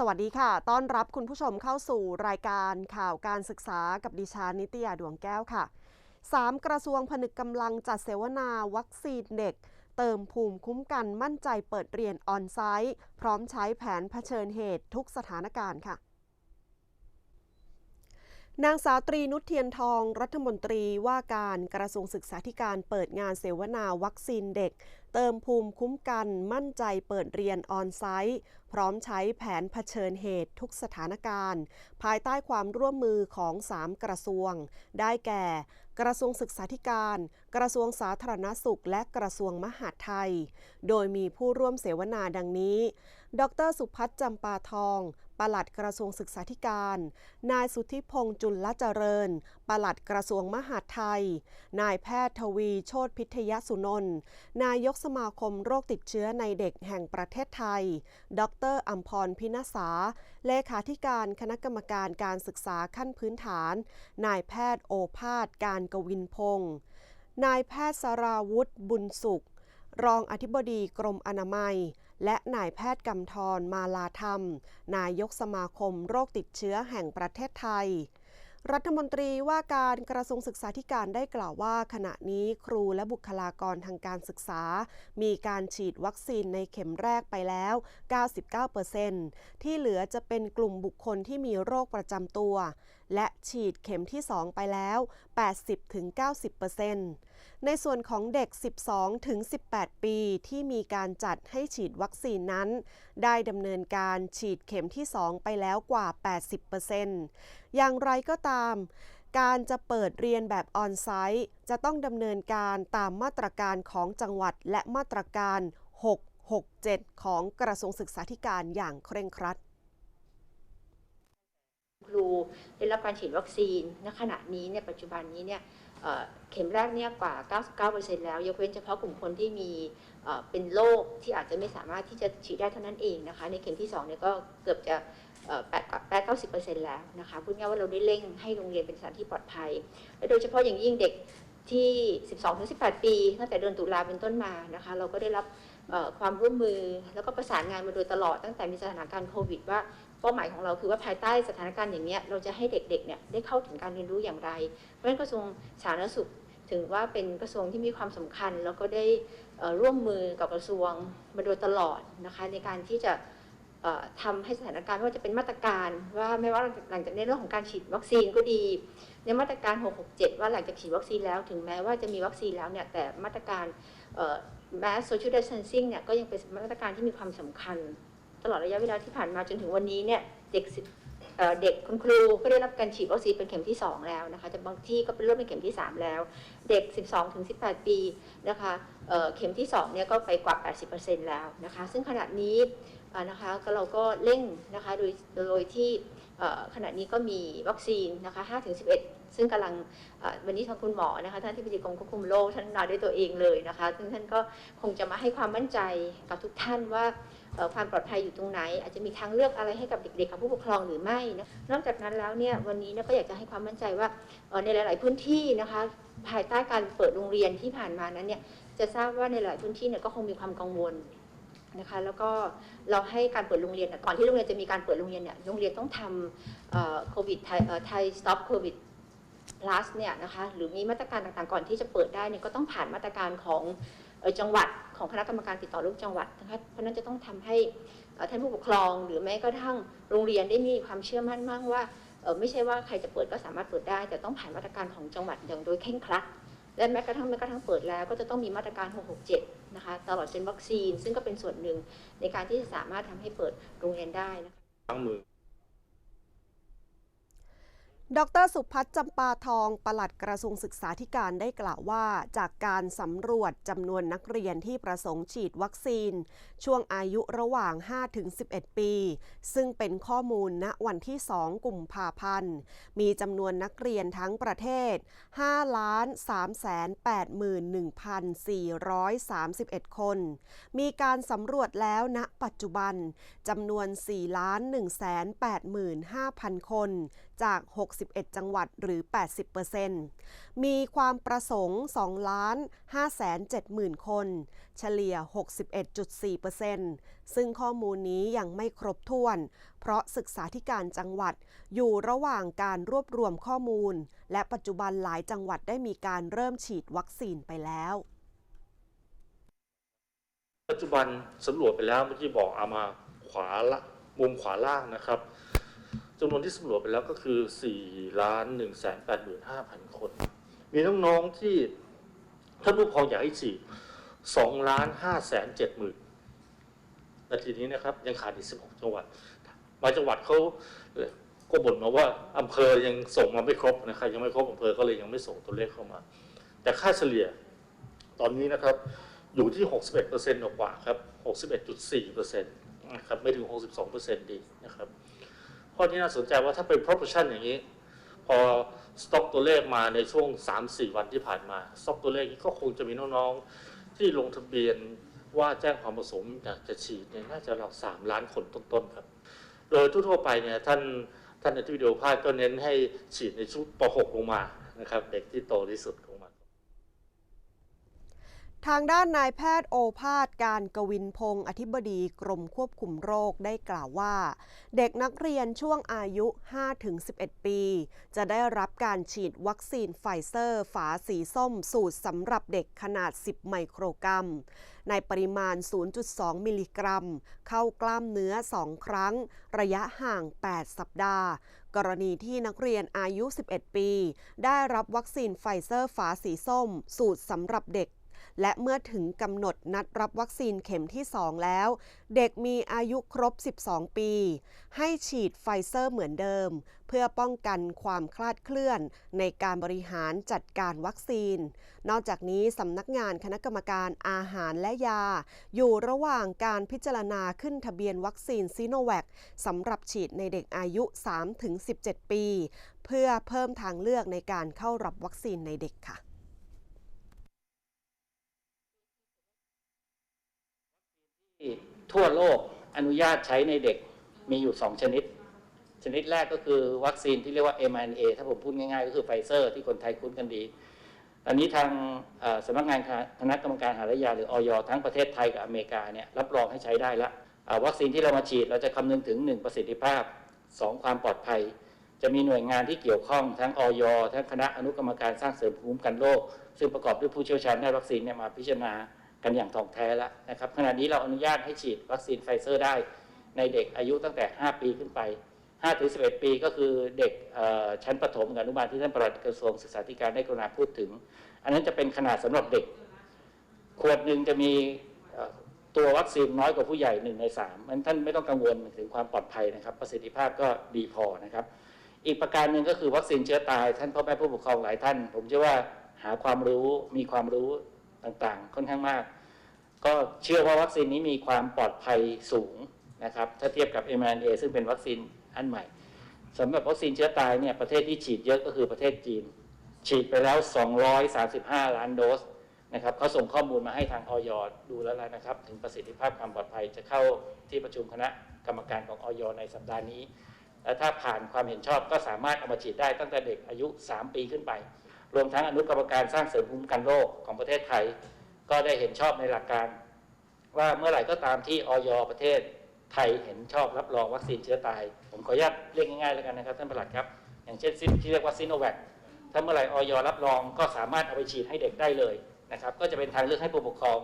สวัสดีค่ะ ต้อนรับคุณผู้ชมเข้าสู่รายการข่าวการศึกษากับดิฉันนิตยาดวงแก้วค่ะ 3 กระทรวงผนึกกำลังจัดเสวนาวัคซีนเด็ก เติมภูมิคุ้มกันมั่นใจเปิดเรียนออนไซต์ พร้อมใช้แผนเผชิญเหตุทุกสถานการณ์ค่ะนางสาวตรีนุชเทียนทองรัฐมนตรีว่าการกระทรวงศึกษาธิการเปิดงานเสวนาวัคซีนเด็ก เติมภูมิคุ้มกันมั่นใจเปิดเรียนออนไซต์ พร้อมใช้แผนเผชิญเหตุทุกสถานการณ์ ภายใต้ความร่วมมือของ 3 กระทรวง ได้แก่ กระทรวงศึกษาธิการ กระทรวงสาธารณสุข และกระทรวงมหาดไทย โดยมีผู้ร่วมเสวนาดังนี้ ดร สุพัฒน์จำปาทอง ปลัดกระทรวงศึกษาธิการ นายสุทธิพงษ์จุลละเจริญ ปลัดกระทรวงมหาดไทย นายแพทย์ทวีโชติพิทยสุนนท์นายกสมาคมโรคติดเชื้อในเด็กแห่งประเทศไทย ดรอัมพรพินาสาเลขาธิการคณะกรรมการการศึกษาขั้นพื้นฐาน นายแพทย์โอภาสการกวินพงศ์นายแพทย์สราวุธบุญสุข รองอธิบดีกรมอนามัย และนายแพทย์กำธรมาลาธรรม นายกสมาคมโรคติดเชื้อแห่งประเทศไทยรัฐมนตรีว่าการกระทรวงศึกษาธิการได้กล่าวว่า ขณะนี้ครูและบุคลากรทางการศึกษา มีการฉีดวัคซีนในเข็มแรกไปแล้ว 99%ที่เหลือจะเป็นกลุ่มบุคคลที่มีโรคประจำตัว และฉีดเข็มที่ 2 ไปแล้ว 80-90%ในส่วนของเด็ก 12-18 ปีที่มีการจัดให้ฉีดวัคซีนนั้น ได้ดำเนินการฉีดเข็มที่ 2 ไปแล้วกว่า 80%อย่างไรก็ตามการจะเปิดเรียนแบบออนไซต์ จะต้องดำเนินการตามมาตรการของจังหวัดและมาตรการ 667 ของกระทรวงศึกษาธิการอย่างเคร่งครัด ครูได้รับการฉีดวัคซีนณขณะนี้เนี่ยปัจจุบันนี้เนี่ยเข็มแรกเนี่ยกว่า 99%แล้ว ยกเว้นเฉพาะกลุ่มคนที่มีเป็นโรคที่อาจจะไม่สามารถที่จะฉีดได้เท่านั้นเองนะคะ ในเข็มที่2เนี่ยก็เกือบจะเอ่อ8 8 90%แล้วนะคะ พูดง่ายว่าเราได้เร่งให้โรงเรียนเป็นสถานที่ปลอดภัย และโดยเฉพาะอย่างยิ่งเด็กที่ 12-18 ปี ตั้งแต่เดือนตุลาเป็นต้นมานะคะ เราก็ได้รับความร่วมมือแล้วก็ประสานงานมาโดยตลอดตั้งแต่มีสถานการณ์โควิดว่า เป้าหมายของเราคือว่าภายใต้สถานการณ์อย่างนี้เราจะให้เด็กๆเนี่ยได้เข้าถึงการเรียนรู้อย่างไร เพราะฉะนั้นกระทรวงสาธารณสุขถึงว่าเป็นกระทรวงที่มีความสำคัญ แล้วก็ได้ร่วมมือกับกระทรวงมาโดยตลอดนะคะในการที่จะเอ่อทำให้สถานการณ์ไม่ว่าจะเป็นมาตรการว่าไม่ว่าหลังจากในเรื่องของการฉีดวัคซีนก็ดี ในมาตรการ 667 ว่าหลังจากฉีดวัคซีนแล้ว ถึงแม้ว่าจะมีวัคซีนแล้วเนี่ยแต่มาตรการแม้ social distancing เนี่ยก็ยังเป็นมาตรการที่มีความสำคัญ ตลอดระยะเวลาที่ผ่านมาจนถึงวันนี้เนี่ยเด็กเเด็กคุณครูก็ได้รับการฉีดวัคซีนเป็นเข็มที่ 2 แล้วนะคะแต่บางที่ก็เป็นเริ่มเป็นเข็มที่ 3 แล้ว เด็ก 12ถึง18 ปีนะคะเเข็มที่2เนี่ยก็ไปกว่า 80%แล้วนะคะซึ่งขณะนี้นะคะก็เราก็เร่งนะคะโดยโดยที่ขณะนี้ก็มีวัคซีนนะคะ5ถึง11 ซึ่งกำลังวันนี้ทางคุณหมอนะคะท่านที่ปรึกรมควบคุมโรคท่านมาด้วยตัวเองเลยนะคะซึ่งท่านก็คงจะมาให้ความมั่นใจกับทุกท่านว่า ความปลอดภัยอยู่ตรงไหน อาจจะมีทางเลือกอะไรให้กับเด็กๆกับผู้ปกครองหรือไม่นะนอกจากนั้นแล้วเนี่ยวันนี้เนี่ยก็อยากจะให้ความมั่นใจว่าในหลาย ๆพื้นที่นะคะภายใต้การเปิดโรงเรียนที่ผ่านมานั้นเนี่ยจะทราบว่าในหลายพื้นที่เนี่ยก็คงมีความกังวลนะคะแล้วก็เราให้การเปิดโรงเรียนก่อนที่โรงเรียนจะมีการเปิดโรงเรียนเนี่ยโรงเรียนต้องทำโควิดไทยสต็อปโควิด plus เนี่ยนะคะหรือมีมาตรการต่างๆก่อนที่จะเปิดได้เนี่ยก็ต้องผ่านมาตรการของจังหวัด ของคณะกรรมการติดต่อลูกจังหวัดนะคะเพราะนั้นจะต้องทำให้ท่านผู้ปกครอง หรือแม้กระทั่งโรงเรียนได้มีความเชื่อมั่นมั่งว่าไม่ใช่ว่าใครจะเปิดก็สามารถเปิดได้ แต่ต้องผ่านมาตรการของจังหวัดอย่างโดยเคร่งครัดและแม้กระทั่งแม้กระทั่งเปิดแล้วก็จะต้องมีมาตรการ 667 นะคะตลอดจนวัคซีน ซึ่งก็เป็นส่วนหนึ่งในการที่จะสามารถทำให้เปิดโรงเรียนได้นะคะล้างมือ ดรสุพัฒน์จำปาทองปลัดกระทรวงศึกษาธิการได้กล่าวว่า จากการสำรวจจำนวนนักเรียนที่ประสงค์ฉีดวัคซีน ช่วงอายุระหว่าง 5-11 ปี ซึ่งเป็นข้อมูลณวันที่ 2กุมภาพันธ์ มีจำนวนนักเรียนทั้งประเทศ 5,381,431 คน มีการสำรวจแล้วณปัจจุบันจำนวน 4,185,000 คนจาก 6 61 จังหวัดหรือ 80%มีความประสงค์ 2 ล้าน5แสน7หมื่นคน เฉลี่ย 61.4%ซึ่งข้อมูลนี้ยังไม่ครบถ้วน เพราะศึกษาธิการจังหวัดอยู่ระหว่างการรวบรวมข้อมูล และปัจจุบันหลายจังหวัดได้มีการเริ่มฉีดวัคซีนไปแล้วปัจจุบันสำรวจไปแล้วเมื่อกี้บอกเอามาขวาละมุมขวาล่างนะครับ จำนวนที่สำรวจไปแล้วก็คือ4ล้าน1แสน8หมื่น5พันคน มีน้องๆที่ท่านผู้ปกครองอยากให้ฉีด2ล้าน5แสน7หมื่นนาทีนี้นะครับ ยังขาดอีก 16 จังหวัดบางจังหวัดเขาก็บ่นมาว่าอำเภอยังส่งมาไม่ครบนะครับยังไม่ครบอำเภอก็เลยยังไม่ส่งตัวเลขเข้ามา แต่ค่าเฉลี่ยตอนนี้นะครับอยู่ที่ 61%กว่าครับ 61.4%นะครับไม่ถึง 62%ดีนะครับ ข้อที่น่าสนใจว่าถ้าเป็น proportion อย่างนี้ พอสต็อกตัวเลขมาในช่วง 3-4 วันที่ผ่านมาสต็อกตัวเลขนี้ก็คงจะมีน้องๆ ที่ลงทะเบียนว่าแจ้งความประสงค์อยากจะฉีดเนี่ยน่าจะเรา3ล้านคนต้นๆครับ โดยทั่วๆไปเนี่ยท่านท่านอธิบดีโอภาสก็เน้นให้ฉีดในชุดป .6 ลงมานะครับ เด็กที่โตที่สุดลงมา ทางด้านนายแพทย์โอภาสการกวินพงศ์อธิบดีกรมควบคุมโรคได้กล่าวว่า เด็กนักเรียนช่วงอายุ 5-11 ปี จะได้รับการฉีดวัคซีนไฟเซอร์ ฝาสีส้มสูตรสำหรับเด็กขนาด 10 ไมโครกรัม ในปริมาณ 0.2 มิลลิกรัม เข้ากล้ามเนื้อ 2 ครั้ง ระยะห่าง 8 สัปดาห์กรณีที่นักเรียนอายุ 11 ปี ได้รับวัคซีนไฟเซอร์ฝาสีส้ม สูตรสำหรับเด็ก และเมื่อถึงกำหนดนัดรับวัคซีนเข็มที่ 2 แล้ว เด็กมีอายุครบ 12 ปี ให้ฉีดไฟเซอร์เหมือนเดิม เพื่อป้องกันความคลาดเคลื่อนในการบริหารจัดการวัคซีน นอกจากนี้สำนักงานคณะกรรมการอาหารและยา อยู่ระหว่างการพิจารณาขึ้นทะเบียนวัคซีนซีโนแวคสำหรับฉีดในเด็กอายุ 3-17 ปี เพื่อเพิ่มทางเลือกในการเข้ารับวัคซีนในเด็กค่ะ ที่ทั่วโลกอนุญาตใช้ในเด็กมีอยู่ 2 ชนิด ชนิดแรกก็คือวัคซีนที่เรียกว่า mRNA ถ้าผมพูดง่ายๆ ก็คือไฟเซอร์ที่คนไทยคุ้นกันดี อันนี้ทางสำนักงานคณะกรรมการอาหารยาหรือออยทั้งประเทศไทยกับอเมริกาเนี่ยรับรองให้ใช้ได้ละวัคซีนที่เรามาฉีดเราจะคำนึงถึง 1 ประสิทธิภาพ 2 ความปลอดภัย จะมีหน่วยงานที่เกี่ยวข้องทั้งออยทั้งคณะอนุกรรมการสร้างเสริมภูมิคุ้มกันโรคซึ่งประกอบด้วยผู้เชี่ยวชาญด้านวัคซีนเนี่ยมาพิจารณา กันอย่างถ่องแท้แล้วนะครับขณะนี้เราอนุญาตให้ฉีดวัคซีนไฟเซอร์ได้ในเด็กอายุตั้งแต่ 5 ปีขึ้นไป5ถึง11 ปีก็คือเด็กชั้นประถมกับอนุบาลที่ท่านปลัดกระทรวงศึกษาธิการได้กรุณาพูดถึง อันนั้นจะเป็นขนาดสำหรับเด็ก ขวดหนึ่งจะมีตัววัคซีนน้อยกว่าผู้ใหญ่หนึ่งในสามมันท่านไม่ต้องกังวลถึงความปลอดภัยนะครับ ประสิทธิภาพก็ดีพอนะครับ อีกประการหนึ่งก็คือวัคซีนเชื้อตาย ท่านพ่อแม่ผู้ปกครองหลายท่าน ผมเชื่อว่าหาความรู้มีความรู้ ต่างๆ ค่อนข้างมาก ก็เชื่อว่าวัคซีนนี้มีความปลอดภัยสูงนะครับ ถ้าเทียบกับ mRNA ซึ่งเป็นวัคซีนอันใหม่สำหรับวัคซีนเชื้อตายเนี่ยประเทศที่ฉีดเยอะก็คือประเทศจีน ฉีดไปแล้ว 235 ล้านโดสนะครับเขาส่งข้อมูลมาให้ทางออยดูแล้วแล้วนะครับ ถึงประสิทธิภาพความปลอดภัยจะเข้าที่ประชุมคณะกรรมการของออยในสัปดาห์นี้และถ้าผ่านความเห็นชอบก็สามารถเอามาฉีดได้ตั้งแต่เด็กอายุ 3 ปีขึ้นไป รวมทั้งอนุกรรมการสร้างเสริมภูมิคุ้มกันโรคของประเทศไทย ก็ได้เห็นชอบในหลักการ ว่าเมื่อไหร่ก็ตามที่ออยประเทศไทยเห็นชอบรับรองวัคซีนเชื้อตาย ผมขออนุญาตเรียกง่ายๆแล้วกันนะครับท่านประหลัดครับ อย่างเช่นที่เรียกว่าซิโนแวคถ้าเมื่อไหร่ออยรับรองก็สามารถเอาไปฉีดให้เด็กได้เลยนะครับ ก็จะเป็นทางเลือกให้ผู้ปกครอง